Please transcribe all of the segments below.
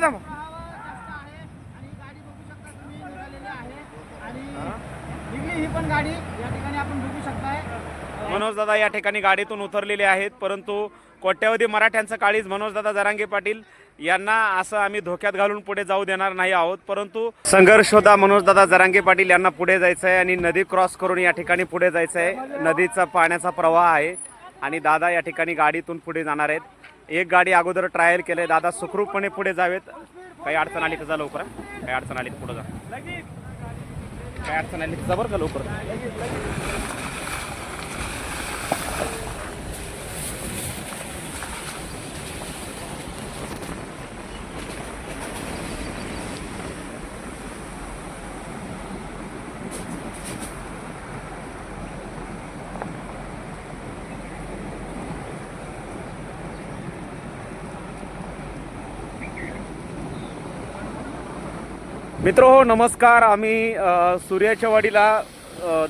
आता या ठिकाणी मनोज दादा या ठिकाणी गाडीतून उतरलेले आहेत परंतु कोट्यावधी मराठ्यांचं काळीज मनोज दादा जरांगे पाटील यांना असं आम्ही धोक्यात घालून पुढे जाऊ देणार नाही आहोत परंतु संघर्ष होता मनोज दादा जरांगे पाटील यांना पुढे जायचं आहे आणि नदी क्रॉस करून या ठिकाणी पुढे जायचं आहे नदीचा पाण्याचा प्रवाह आहे आणि दादा या ठिकाणी गाडीतून पुढे जाणार आहेत. एक गाडी अगोदर ट्रायल केलंय. दादा सुखरूपपणे पुढे जावेत. काही अडचण आली तर जा लवकर. काही अडचण आली तर पुढे जा. काही अडचण आली तर जा बरं का लवकर. मित्र हो नमस्कार. आम्ही सूर्याच्या वाडीला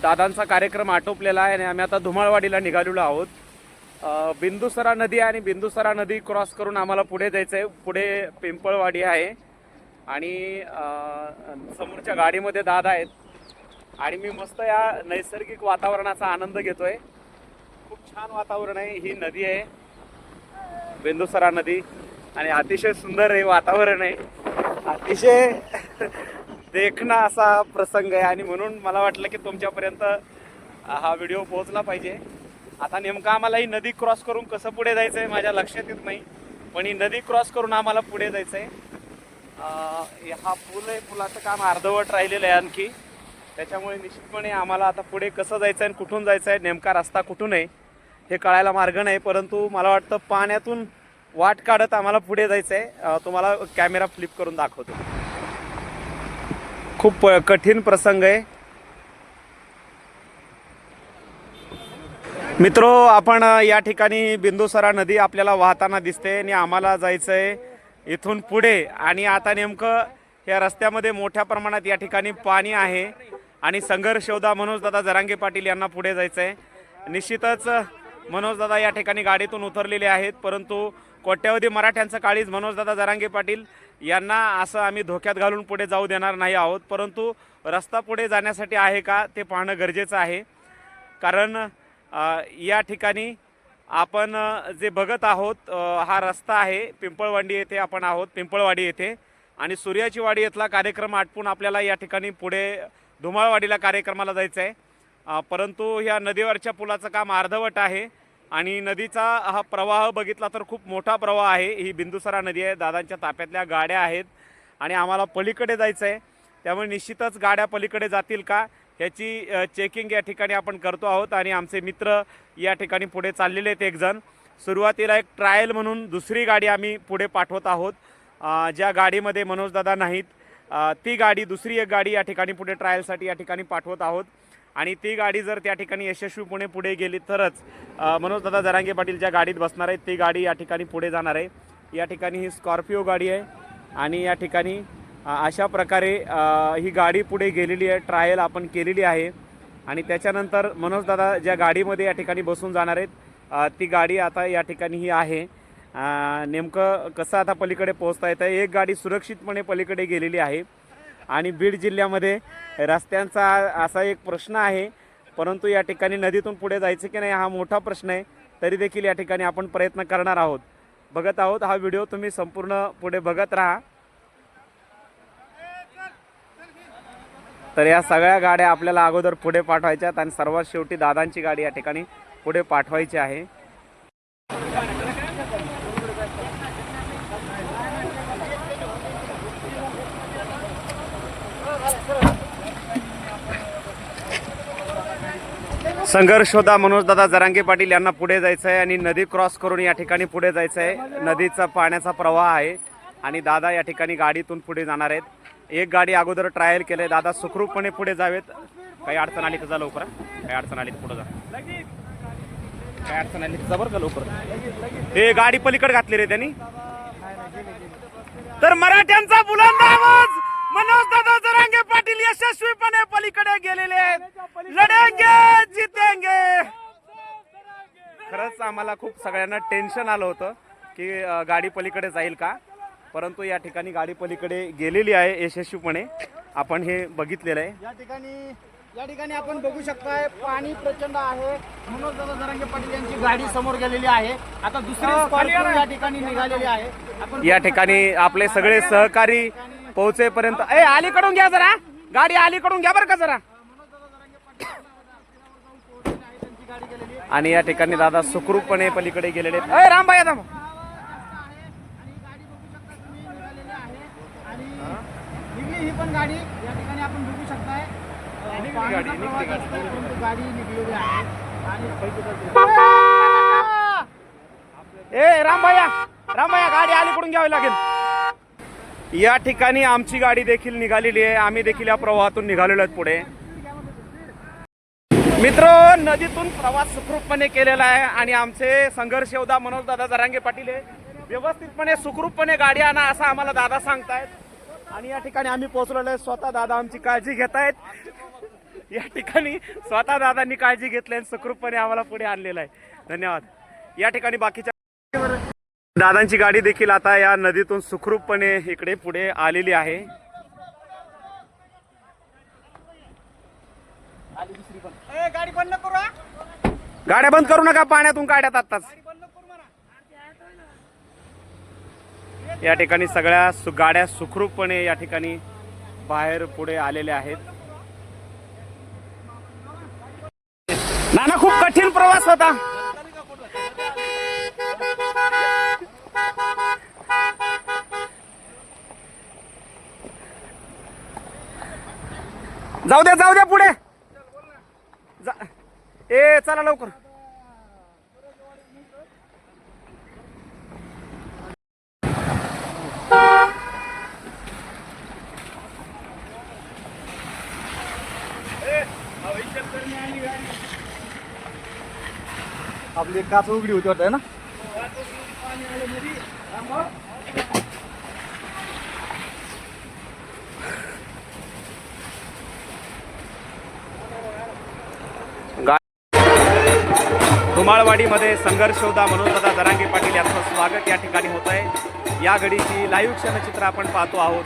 दादांचा कार्यक्रम आटोपलेला आहे आणि आम्ही आता धुमाळवाडीला निघालेलो आहोत. बिंदुसरा नदी आहे आणि बिंदुसरा नदी क्रॉस करून आम्हाला पुढे जायचं आहे. पुढे पिंपळवाडी आहे आणि समोरच्या गाडीमध्ये दादा आहेत. आणि मी मस्त या नैसर्गिक वातावरणाचा आनंद घेतोय. खूप छान वातावरण आहे. ही नदी आहे बिंदुसरा नदी. आणि अतिशय सुंदर हे वातावरण आहे. अतिशय देखणं असा प्रसंग आहे आणि म्हणून मला वाटलं की तुमच्यापर्यंत हा व्हिडिओ पोहोचला पाहिजे. आता नेमका आम्हाला ही नदी क्रॉस करून कसं पुढे जायचं आहे माझ्या लक्षात येत नाही. पण ही नदी क्रॉस करून आम्हाला पुढे जायचं आहे हा पूल आहे पुलाचं काम अर्धवट राहिलेलं आहे आणखी. त्याच्यामुळे निश्चितपणे आम्हाला आता पुढे कसं जायचं आहे आणि कुठून जायचं आहे नेमका रस्ता कुठून आहे हे कळायला मार्ग नाही. परंतु मला वाटतं पाण्यातून वाट काढत आम्हाला पुढे जायचं आहे तुम्हाला कॅमेरा फ्लिप करून दाखवतो. खूप कठीण प्रसंग आहे. मित्रो आपण या ठिकाणी बिंदुसरा नदी आपल्याला वाहताना दिसते आणि आम्हाला जायचं आहे इथून पुढे. आणि आता नेमकं या रस्त्यामध्ये मोठ्या प्रमाणात या ठिकाणी पाणी आहे. आणि संघर्षोदा मनोजदादा जरांगे पाटील यांना पुढे जायचं आहे निश्चितच मनोजदादा या ठिकाणी गाडीतून उतरलेले आहेत. परंतु कोट्यावधी मराठ्यांचं काळीज मनोजदादा जरांगे पाटील यांना असं आम्ही धोक्यात घालून पुढे जाऊ देणार नाही आहोत परंतु रस्ता पुढे जाण्यासाठी आहे का ते पाहणं गरजेचं आहे. कारण या ठिकाणी आपण जे बघत आहोत हा रस्ता आहे पिंपळवाडी येथे आपण आहोत पिंपळवाडी येथे. आणि सूर्याची वाडी येथला कार्यक्रम आटपून आपल्याला या ठिकाणी पुढे धुमाळवाडीला कार्यक्रमाला जायचं आहे परंतु ह्या नदीवरच्या पुलाचं काम अर्धवट आहे. आणि नदीचा हा प्रवाह बघितला तर खूप मोठा प्रवाह आहे. ही बिंदुसरा नदी आहे. दादांच्या ताप्यातल्या गाड्या आहेत. आणि आम्हाला पलीकडे जायचं आहे त्यामुळे निश्चितच गाड्या पलीकडे जातील का? ह्याची चेकिंग या ठिकाणी आपण करतो आहोत. आणि आमचे मित्र या ठिकाणी पुढे चाललेले आहेत एकजण. सुरुवातीला एक ट्रायल म्हणून दुसरी गाडी आम्ही पुढे पाठवत आहोत. ज्या गाडीमध्ये मनोजदादा नाहीत. ती गाडी दुसरी एक गाडी या ठिकाणी पुढे ट्रायलसाठी या ठिकाणी पाठवत आहोत. आणि ती गाडी जर त्या ठिकाणी यशस्वीपणे पुढे गेली तरच मनोजदादा जरांगे पाटील ज्या गाडीत बसणार आहेत ती गाडी या ठिकाणी पुढे जाणार आहे. या ठिकाणी ही स्कॉर्पिओ गाडी आहे आणि या ठिकाणी अशा प्रकारे ही गाडी पुढे गेलेली आहे ट्रायल आपण केलेली आहे. आणि त्याच्यानंतर मनोजदादा ज्या गाडीमध्ये या ठिकाणी बसून जाणार आहेत ती गाडी आता या ठिकाणी ही आहे. नेमकं कसं आता पलीकडे पोहोचता येतं एक गाडी सुरक्षितपणे पलीकडे गेलेली आहे. आणि बीड जिल्ह्यामध्ये रस्त्यांचा असा एक प्रश्न आहे परंतु या ठिकाणी नदीतून पुढे जायचं की नाही हा मोठा प्रश्न आहे तरी देखील या ठिकाणी आपण प्रयत्न करणार आहोत. बघत आहोत हा व्हिडिओ तुम्ही संपूर्ण पुढे बघत राहा. तर या सगळ्या गाड्या आपल्याला अगोदर पुढे पाठवायच्यात आणि सर्वात शेवटी दादांची गाडी या ठिकाणी पुढे पाठवायची आहे. संघर्ष होता. मनोजदादा जरांगे पाटील यांना पुढे जायचं आहे आणि नदी क्रॉस करून या ठिकाणी पुढे जायचं आहे नदीचा पाण्याचा प्रवाह आहे आणि दादा या ठिकाणी गाडीतून पुढे जाणार आहेत. एक गाडी अगोदर ट्रायल केलंय. दादा सुखरूपपणे पुढे जावेत. काही अडचण आली तर जा लवकर? काही अडचण आली तर पुढे जा. काही अडचण आली तर बरं का लवकर. हे गाडी पलीकडे घातली रे त्यांनी. तर मराठ्यांचा बुलंद आवाज! मनोज दादा यशस्वीपणे पलीकडे गेलेले आहेत. लढेंगे जितेंगे. खरंच आम्हाला खूप सगळ्यांना टेन्शन आलं होतं की गाडी पलीकडे जाईल का? परंतु या ठिकाणी गाडी पलीकडे गेलेली आहे यशस्वीपणे. आपण हे बघितलेलं आहे. या ठिकाणी या ठिकाणी आपण बघू शकताय पाणी प्रचंड आहे. मनोज दादा जरांगे पाटील यांची गाडी समोर गेलेली आहे. आता दुसरी स्कॉर्पिओ या ठिकाणी निघालेली आहे. आपण या ठिकाणी आपले सगळे सहकारी पोहोचेपर्यंत ए अलीकडून घ्या जरा. गाडी अलीकडून घ्या बरं का जरा. आणि या ठिकाणी दादा सुखरूपपणे पलीकडे गेलेले आहेत. ए राम भाई थांब आणि गाडी बघू शकता तुम्ही निघालेली आहे आणि निघली ही पण गाडी या ठिकाणी आपण बघू शकताय अं, पाण्याचा प्रवास असतोय, परंतु गाडी निघलेली आहे आणि ए रामभाया रामभाया गाडी अलीकडून घ्यावी लागेल या ठिकाणी आमची गाडी देखील निघालेली आहे. आम्ही देखील या प्रवाहातून निघालेलो आहेत पुढे. मित्र नदीतून प्रवास सुखरूपपणे केलेला आहे आणि आमचे संघर्ष योद्धा मनोज दादा जरांगे पाटील हे व्यवस्थितपणे सुखरूपपणे गाडी आणा असं आम्हाला दादा सांगतायत. आणि या ठिकाणी आम्ही पोहोचलेलो आहे. स्वतः दादा आमची काळजी घेत आहेत या ठिकाणी स्वतः दादांनी काळजी घेतली आणि सुखरूपपणे आम्हाला पुढे आणलेलं आहे. धन्यवाद. या ठिकाणी बाकीच्या दादांची गाडी देखील आता या नदीतून सुखरूपपणे इकडे पुढे आलेली आहे? गाड्या बंद करू नका पाण्यातून काढ्यात आताच या ठिकाणी सगळ्या सु- गाड्या सुखरूपपणे या ठिकाणी बाहेर पुढे आलेल्या आहेत. नाना खूप कठीण प्रवास होता. जाऊ द्या जाऊ द्या पुढे. जा- ए चला लवकर. आपली काच उघडी होती वाटत ना? धुमाळवाडीमध्ये संघर्ष होता म्हणून दादा दरांगे पाटील यांचं स्वागत या ठिकाणी होत आहे. या घडीची लाईव्ह क्षणचित्र आपण पाहतो आहोत.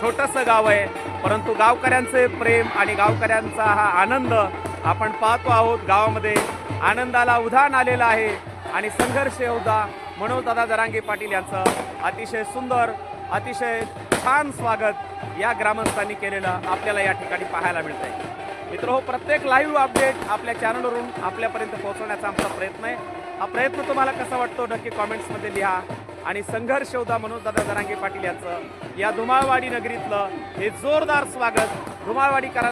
छोटंसं गाव आहे परंतु गावकऱ्यांचे प्रेम आणि गावकऱ्यांचा हा आनंद आपण पाहतो आहोत. गावामध्ये आनंदाला उधाण आलेलं आहे आणि संघर्ष योद्धा म्हणून दादा दरांगे पाटील यांचं अतिशय सुंदर अतिशय छान स्वागत या ग्रामस्थांनी केलेलं आपल्याला या ठिकाणी पाहायला मिळत आहे मित्र हो प्रत्येक लाईव्ह अपडेट आपल्या चॅनलवरून आपल्यापर्यंत पोहोचवण्याचा आमचा प्रयत्न आहे. हा प्रयत्न तुम्हाला कसा वाटतो नक्की कॉमेंट्समध्ये लिहा. आणि संघर्ष होता मनोज दादा जरांगे पाटील यांचं. या धुमाळवाडी नगरीतलं हे जोरदार स्वागत. धुमाळवाडीकरांना